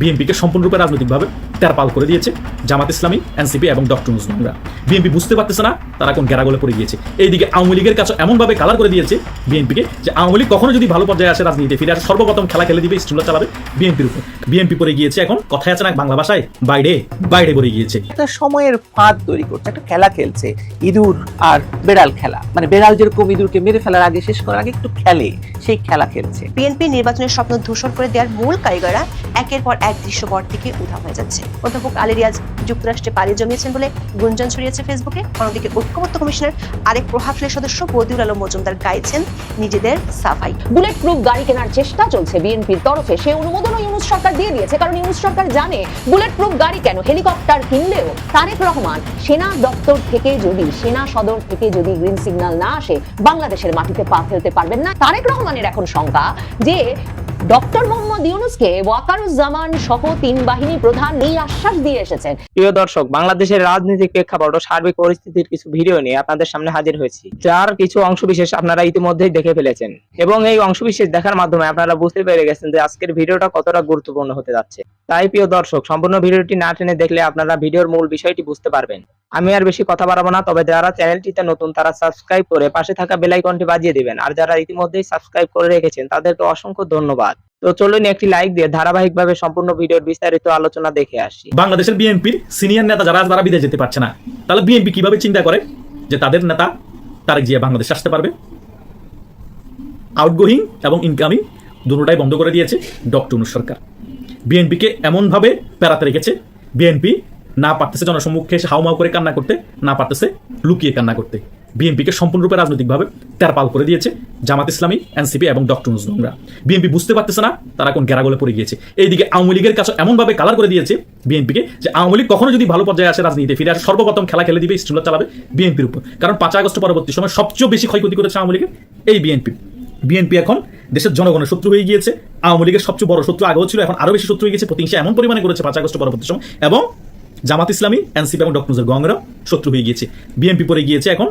বিএনপিকে সম্পূর্ণরূপে রাজনৈতিকভাবে তেরপাল করে দিয়েছে জামাত ইসলামী এনসিপি এবং ডক্টর মুসলিমরা বিএনপি বুঝতে পারতেছে না তারা কোন গেরাগলে পড়ে গিয়েছে। এইদিকে আওয়ামী লীগের কাছে এমনভাবে কালার করে দিয়েছে বিএনপিকে যে আওয়ামী লীগ কখনো যদি ভালো পর্যায়ে আসে রাজনীতিতে ফিরে আসে সর্বপ্রথম খেলা খেলে দিবে স্টুলা চালাবে বিএনপির উপর। বিএনপি পড়ে গিয়েছে এখন কথায় আছে না বাংলা ভাষায়? বাইরে বাইরে পড়ে গিয়েছে। একটা সময়ের ফাঁদ তৈরি করছে একটা খেলা খেলছে ইঁদুর আর বেড়াল খেলা। মানে বেড়াল যেরকম ইঁদুরকে মেরে ফেলার আগে শেষ করার আগে একটু খেলে সেই খেলা খেলছে। বিএনপি নির্বাচনের স্বপ্ন ধূসর করে দেওয়ার মূল কারিগররা একের পর এক দৃশ্যপট থেকে উধাও হয়ে যাচ্ছে। অধ্যাপক আলী রিয়াজ যুক্তরাষ্ট্রে পাড়ি জমিয়েছেন বলে গুঞ্জন ছড়িয়েছে ফেসবুকে। অন্যদিকে ঐক্যমত্য কমিশনের আরেক প্রভাবশালী সদস্য বদিউল আলম মজুমদার গাইছেন নিজেদের সাফাই। বুলেট প্রুফ গাড়ি কেনার চেষ্টা চলছে বিএনপির তরফে। সে অনুমোদনও ইউনুস সরকার দিয়ে দিয়েছে। কারণ ইউনুস সরকার জানে বুলেট প্রুফ গাড়ি কেন? হেলিকপ্টার কিনলেও তারেক রহমান সেনা দপ্তর থেকে যদি, সেনা সদর থেকে যদি গ্রিন সিগন্যাল না আসে, বাংলাদেশের মাটিতে পা ফেলতে পারবেন না। তারেক রহমানের এখন শঙ্কা যে ডক্টর মোহাম্মদ ইউনুসকে ওয়াকারুজ্জামান সহ তিন বাহিনী প্রধান এই আশ্বাস দিয়ে এসেছেন। প্রিয় দর্শক, বাংলাদেশের রাজনৈতিক প্রেক্ষাপট ও সার্বিক পরিস্থিতির কিছু ভিডিও নিয়ে আপনাদের সামনে হাজির হয়েছি, যার কিছু অংশবিশেষ আপনারা ইতিমধ্যেই দেখে ফেলেছেন। এবং এই অংশবিশেষ দেখার মাধ্যমে আপনারা বুঝতে পেরে গেছেন যে আজকের ভিডিওটা কতটা গুরুত্বপূর্ণ হতে যাচ্ছে। তাই প্রিয় দর্শক, সম্পূর্ণ ভিডিওটি না টেনে দেখলে আপনারা ভিডিওর মূল বিষয়টি বুঝতে পারবেন। আমি আর বেশি কথা বাড়াবো না, তবে যারা চ্যানেলটিতে নতুন তারা সাবস্ক্রাইব করে পাশে থাকা বেল আইকনটি বাজিয়ে দিবেন। আর যারা ইতিমধ্যেই সাবস্ক্রাইব করে রেখেছেন, তাদেরকে অসংখ্য ধন্যবাদ। তো চলুন একটি লাইক দিয়ে ধারাবাহিকভাবে সম্পূর্ণ ভিডিওর বিস্তারিত আলোচনা দেখে আসি। বাংলাদেশের বিএনপির সিনিয়র নেতা যারা তারা বিদেশ যেতে পারছে না। তাহলে বিএনপি কীভাবে চিন্তা করে যে তাদের নেতা, তারেক জিয়া বাংলাদেশ আসতে পারবে? আউটগোয়িং এবং ইনকামিং দুটোটাই বন্ধ করে দিয়েছে ডক্টর সরকার। বিএনপিকে এমনভাবে পেরাতে রেখেছে বিএনপি না পারতেছে জনসম্মুখে এসে হাউমাউ করে কান্না করতে, না পারতেছে লুকিয়ে কান্না করতে। বিএনপিকে সম্পূর্ণরূপে রাজনৈতিকভাবে তেরপাল করে দিয়েছে জামাত ইসলামী, এনসিপি এবং ডক্টর মুসলিমরা বিএনপি বুঝতে পারতেছে না তারা কোন গেরাগলে পড়ে গিয়েছে। এইদিকে আওয়ামী লীগের কাছে এমনভাবে কালার করে দিয়েছে বিএনপিকে যে আওয়ামী লীগ কখনো যদি ভালো পর্যায়ে আসে রাজনীতিতে ফিরে আসে, সর্বপ্রথম খেলা খেলে দিবে, স্টুলা চালাবে বিএনপির উপর। কারণ পাঁচ আগস্ট পরবর্তী সময় সবচেয়ে বেশি ক্ষয়ক্ষতি করেছে আওয়ামী লীগের এই বিএনপি। বিএনপি এখন দেশের জনগণের শত্রু হয়ে গিয়েছে। আওয়ামী লীগের সবচেয়ে বড় শত্রু আগেও ছিল, এখন আরও বেশি শত্রু হয়ে গেছে প্রতিহিংসা এমন পরিমাণে করেছে পাঁচ আগস্ট পরবর্তী সময়। এবং জামাত ইসলামী, এনসিপি এবং ডক্টর মুজার গঙ্গরাও শত্রু হয়ে গিয়েছে। বিএনপি পড়ে গিয়েছে এখন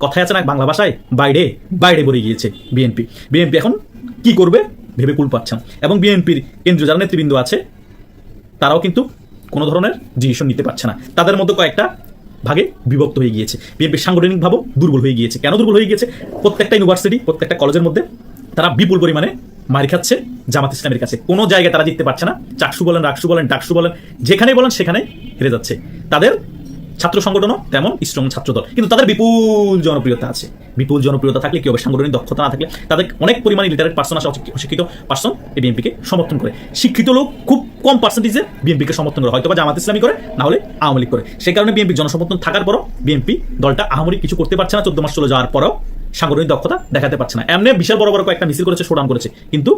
কথায় আছে না, বাংলা ভাষায়, বাইরে বাইরে পড়ে গিয়েছে বিএনপি। বিএনপি এখন কি করবে ভেবে কুল পাচ্ছে না। এবং বিএনপির কেন্দ্রীয় যারা নেতৃবৃন্দ আছে, তারাও কিন্তু কোনো ধরনের ডিসিশন নিতে পারছে না। তাদের মধ্যে কয়েকটা ভাগে বিভক্ত হয়ে গিয়েছে। বিএনপি সাংগঠনিকভাবেও দুর্বল হয়ে গিয়েছে। কেন দুর্বল হয়ে গিয়েছে? প্রত্যেকটা ইউনিভার্সিটি প্রত্যেকটা কলেজের মধ্যে তারা বিপুল পরিমাণে মার খাচ্ছে, জামাত ইসলামের কাছে। কোনো জায়গায় তারা জিততে পারছে না। চাকসু বলেন, রাকসু বলেন ডাকসু বলেন, যেখানেই বলেন সেখানে হেরে যাচ্ছে। তাদের ছাত্র সংগঠনও তেমন স্ট্রং ছাত্রদল। কিন্তু তাদের বিপুল জনপ্রিয়তা আছে। বিপুল জনপ্রিয়তা থাকলে কি হবে? সাংগঠনিক দক্ষতা না থাকলে তাদের অনেক পরিমাণে লিটারেট পার্সন আছে অশিক্ষিত- পার্সন এই বিএনপিকে সমর্থন করে। শিক্ষিত লোক খুব কম পার্সেন্টেজে বিএনপিকে সমর্থন করে। হয়তো বা জামাত ইসলামী করে, না হলে আওয়ামী লীগ করে। সেই কারণে বিএনপি জনসমর্থন থাকার পরও বিএনপি দলটা আহামরি কিছু করতে পারছে না। চোদ্দ মাস চলে যাওয়ার পরও সাংগঠনিক দক্ষতা দেখাতে পারছে না। এমনি বিশাল বড় বড় কয়েকটা মিছিল করেছে শোডাউন করেছে। কিন্তু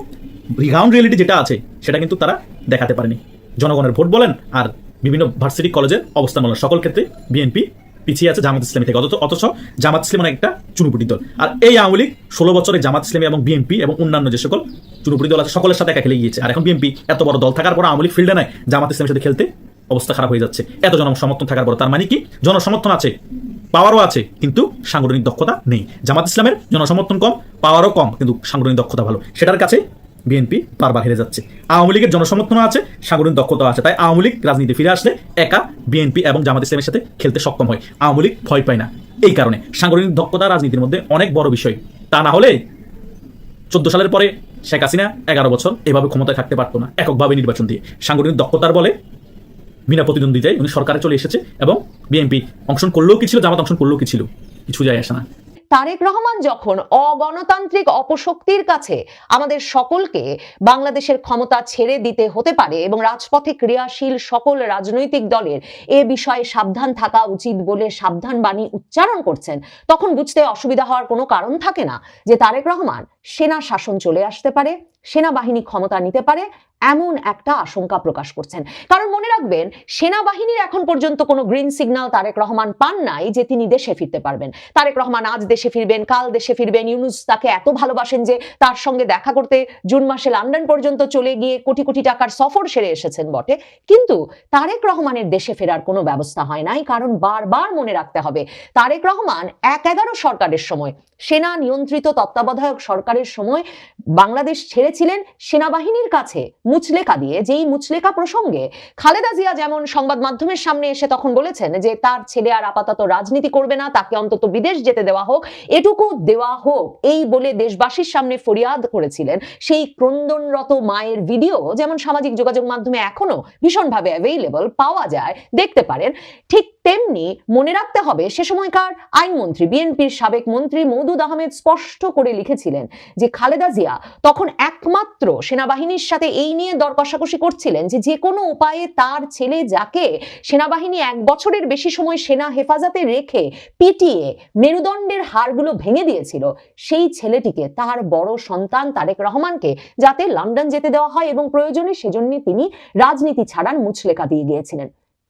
গ্রাউন্ড রিয়েলিটি যেটা আছে, সেটা কিন্তু তারা দেখাতে পারেনি। জনগণের ভোট বলেন আর বিভিন্ন ভার্সিটি কলেজের অবস্থান বলেন। সকল ক্ষেত্রে বিএনপি পিছিয়ে আছে জামাত ইসলামী থেকে। অথচ অথচ জামাত ইসলাম একটা চুনুপুটি দল। আর এই আওয়ামী লীগ ষোলো বছরে জামাত ইসলামী এবং বিএনপি এবং অন্যান্য যে সকল চুনুপুটি দল আছে, সকলের সাথে একা খেলে গিয়েছে। আর এখন বিএনপি এত বড় দল থাকার পর আওয়ামী লীগ ফিল্ডে নাই। জামাত ইসলামের সাথে খেলতে অবস্থা খারাপ হয়ে যাচ্ছে। এত জনসমর্থন থাকার পর তার মানে কি? জনসমর্থন আছে। পাওয়ারও আছে, কিন্তু সাংগঠনিক দক্ষতা নেই। জামাত ইসলামের জনসমর্থন কম, পাওয়ারও কম, কিন্তু সাংগঠনিক দক্ষতা ভালো। সেটার কাছে বিএনপি বারবার হেরে যাচ্ছে। আওয়ামী লীগের জনসমর্থন আছে, সাংগঠনিক দক্ষতা আছে। তাই আওয়ামী লীগ রাজনীতি ফিরে আসলে একা বিএনপি এবং জামাত ইসলামের সাথে খেলতে সক্ষম হয়। আওয়ামী লীগ ভয় পায় না। এই কারণে সাংগঠনিক দক্ষতা রাজনীতির মধ্যে অনেক বড় বিষয়। তা না হলে চোদ্দ সালের পরে শেখ হাসিনা এগারো বছর এভাবে ক্ষমতায় থাকতে পারতো না, এককভাবে নির্বাচন দিয়ে। সাংগঠনিক দক্ষতার বলে বিনা প্রতিদ্বন্দ্বিতায় উনি সরকারে চলে এসেছে এবং বিএনপি অংশগ্রহণ করলেও কি ছিল, জামাত অংশগ্রহণ করলেও কি ছিল? কিছু যায় আসে না। তারেক রহমান যখন অগণতান্ত্রিক অপশক্তির কাছে আমাদের সকলকে বাংলাদেশের ক্ষমতা ছেড়ে দিতে হতে পারে এবং রাজপথে ক্রিয়াশীল সকল রাজনৈতিক দলের এ বিষয়ে সাবধান থাকা উচিত বলে সাবধান বাণী উচ্চারণ করছেন, তখন বুঝতে অসুবিধা হওয়ার কোনো কারণ থাকে না যে তারেক রহমান সেনা শাসন চলে আসতে পারে, সেনাবাহিনী ক্ষমতা নিতে পারে এমন একটা আশঙ্কা প্রকাশ করছেন। কারণ মনে রাখবেন, সেনাবাহিনীর এখন পর্যন্ত কোনো গ্রিন সিগন্যাল তারেক রহমান পান নাই যে তিনি দেশে ফিরতে পারবেন। তারেক রহমান আজ দেশে ফিরবেন, কাল দেশে ফিরবেন। ইউনুস তাকে এত ভালোবাসেন যে তার সঙ্গে দেখা করতে জুন মাসে লন্ডন পর্যন্ত চলে গিয়ে কোটি কোটি টাকার সফর সেরে এসেছেন বটে। কিন্তু তারেক রহমানের দেশে ফেরার কোনো ব্যবস্থা হয় নাই। কারণ বারবার মনে রাখতে হবে, তারেক রহমান এক এগারো সরকারের সময়, সেনা নিয়ন্ত্রিত তত্ত্বাবধায়ক সরকারের সময় বাংলাদেশ ছেড়েছিলেন সেনাবাহিনীর কাছে। মুচলেকা দিয়ে, যেই মুচলেকা প্রসঙ্গে খালেদা জিয়া যেমন সংবাদ মাধ্যমের সামনে এসে তখন বলেছেন যে তার ছেলে আর আপাতত রাজনীতি করবে না, তাকে অন্তত বিদেশ যেতে দেওয়া হোক, এটুকু দেওয়া হোক, এই বলে দেশবাসীর সামনে ফরিয়াদ করেছিলেন। সেই ক্রন্দনরত মায়ের ভিডিও যেমন সামাজিক যোগাযোগ মাধ্যমে এখনও ভীষণভাবে অ্যাভেইলেবল পাওয়া যায়, দেখতে পারেন। ঠিক তেমনি মনে রাখতে হবে সে সময়কার আইনমন্ত্রী, বিএনপির সাবেক মন্ত্রী মৌদুদ আহমেদ স্পষ্ট করে লিখেছিলেন যে খালেদা জিয়া তখন একমাত্র সেনাবাহিনীর সাথে এই নিয়ে দর কষাকষি করছিলেন যে যে কোনো উপায়ে তার ছেলে যাকে সেনাবাহিনী এক বছরের বেশি সময় সেনা হেফাজতে রেখে পিটিয়ে মেরুদণ্ডের হাড়গুলো ভেঙে দিয়েছিল, সেই ছেলেটিকে, তার বড় সন্তান তারেক রহমানকে যাতে লন্ডন যেতে দেওয়া হয় এবং প্রয়োজনে সেজন্য তিনি রাজনীতি ছাড়ান মুচলেকা দিয়ে গিয়েছিলেন।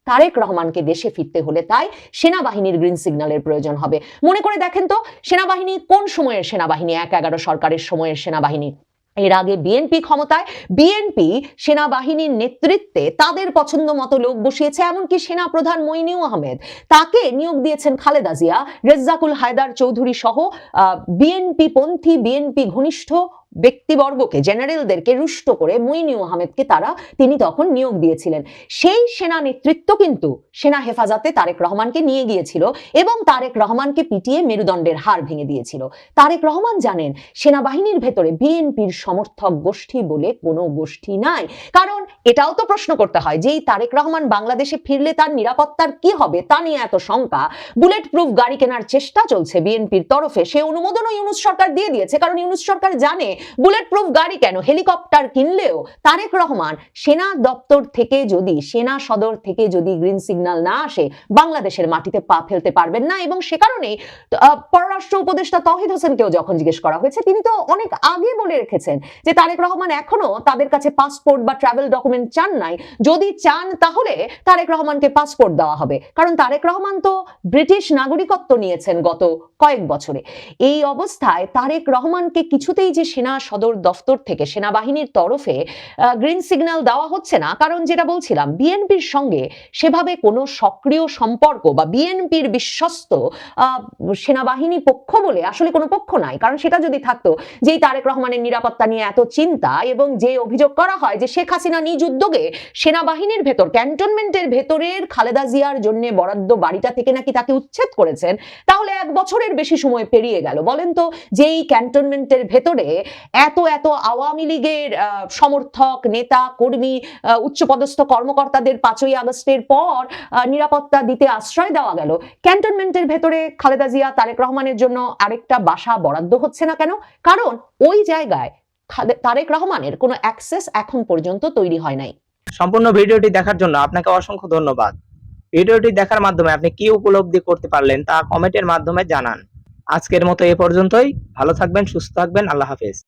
তারেক রহমানকে দেশে ফিরতে হলে তাই সেনাবাহিনীর গ্রিন সিগন্যালের প্রয়োজন হবে। মনে করে দেখেন তো, সেনাবাহিনী কোন সময়ের সেনাবাহিনী? এক এগারো সরকারের সময়ের সেনাবাহিনী। এর আগে বিএনপি ক্ষমতায় বিএনপি সেনাবাহিনীর নেতৃত্বে তাদের পছন্দ মতো লোক বসিয়েছে, এমনকি সেনা প্রধান মইনিউ আহমেদ। তাকে নিয়োগ দিয়েছেন খালেদা জিয়া, রেজ্জাকুল হায়দার চৌধুরী সহ বিএনপি পন্থী বিএনপি ঘনিষ্ঠ ব্যক্তিবর্গকে, জেনারেলদেরকে রুষ্ট করে মুইনিউ আহমেদকে তারা, তিনি তখন নিয়োগ দিয়েছিলেন। সেই সেনা নেতৃত্ব কিন্তু সেনা হেফাজতে তারেক রহমানকে নিয়ে গিয়েছিল এবং তারেক রহমানকে পিটিয়ে মেরুদণ্ডের হাড় ভেঙে দিয়েছিল। তারেক রহমান জানেন, সেনাবাহিনীর ভেতরে বিএনপির সমর্থক গোষ্ঠী বলে কোনো গোষ্ঠী নাই। কারণ এটাও তো প্রশ্ন করতে হয় যেই তারেক রহমান বাংলাদেশে ফিরলে তার নিরাপত্তার কি হবে? তা নিয়ে এত শঙ্কা। বুলেট প্রুফ গাড়ি কেনার চেষ্টা চলছে বিএনপির তরফে। সে অনুমোদনও ইউনুস সরকার দিয়ে দিয়েছে, কারণ ইউনুস সরকার জানে বুলেট প্রুফ গাড়ি কেন? হেলিকপ্টার কিনলেও তারেক রহমান সেনা দপ্তর থেকে যদি, সেনা সদর থেকে যদি গ্রিন সিগন্যাল না আসে, বাংলাদেশের মাটিতে পা ফেলতে পারবেন না। এবং সে কারণেই পররাষ্ট্র উপদেষ্টা তহিদ হোসেনকেও যখন জিজ্ঞেস করা হয়েছে, তিনি তো অনেক আগে বলে রেখেছেন যে তারেক রহমান এখনও তাদের কাছে পাসপোর্ট বা ট্রাভেল ডকুমেন্ট চান নাই। যদি চান তাহলে তারেক রহমানকে পাসপোর্ট দেওয়া হবে। কারণ তারেক রহমান তো ব্রিটিশ নাগরিকত্ব নিয়েছেন গত কয়েক বছরে। এই অবস্থায় তারেক রহমানকে কিছুতেই যে সেনা সদর দফতর থেকে সেনাবাহিনীর তরফে গ্রিন সিগন্যাল দেওয়া হচ্ছে না। কারণ যেটা বলছিলাম বিএনপির সঙ্গে সেভাবে কোনো সক্রিয় সম্পর্ক বা বিএনপির বিশ্বস্ত সেনাবাহিনী পক্ষ বলে আসলে কোনো পক্ষ নাই। কারণ সেটা যদি থাকতো, যেই তারেক রহমানের নিরাপত্তা নিয়ে এত চিন্তা এবং যে অভিযোগ করা হয় যে শেখ হাসিনা নিজ উদ্যোগে সেনাবাহিনীর ভেতর, ক্যান্টনমেন্টের ভেতরের খালেদা জিয়ার জন্য বরাদ্দ বাড়িটা থেকে নাকি তাকে উচ্ছেদ করেছেন, তাহলে এক বছরের বেশি সময় পেরিয়ে গেল। বলেন তো, যেই ক্যান্টনমেন্টের ভেতরে এত এত আওয়ামী লীগের সমর্থক, নেতা, কর্মী উচ্চপদস্থ কর্মকর্তাদের পাঁচই আগস্টের পর নিরাপত্তা দিতে আশ্রয় দেওয়া গেল। ক্যান্টনমেন্টের ভেতরে খালেদা জিয়া, তারেক রহমানের জন্য আরেকটা বাসা বরাদ্দ হচ্ছে না কেন? কারণ ওই জায়গায় তারেক রহমানের কোনো অ্যাক্সেস এখন পর্যন্ত তৈরি হয় নাই। সম্পূর্ণ ভিডিওটি দেখার জন্য আপনাকে অসংখ্য ধন্যবাদ। ভিডিওটি দেখার মাধ্যমে আপনি কি উপলব্ধি করতে পারলেন তা কমেন্টের মাধ্যমে জানান। আজকের মতো এ পর্যন্তই। ভালো থাকবেন, সুস্থ থাকবেন। আল্লাহ হাফেজ।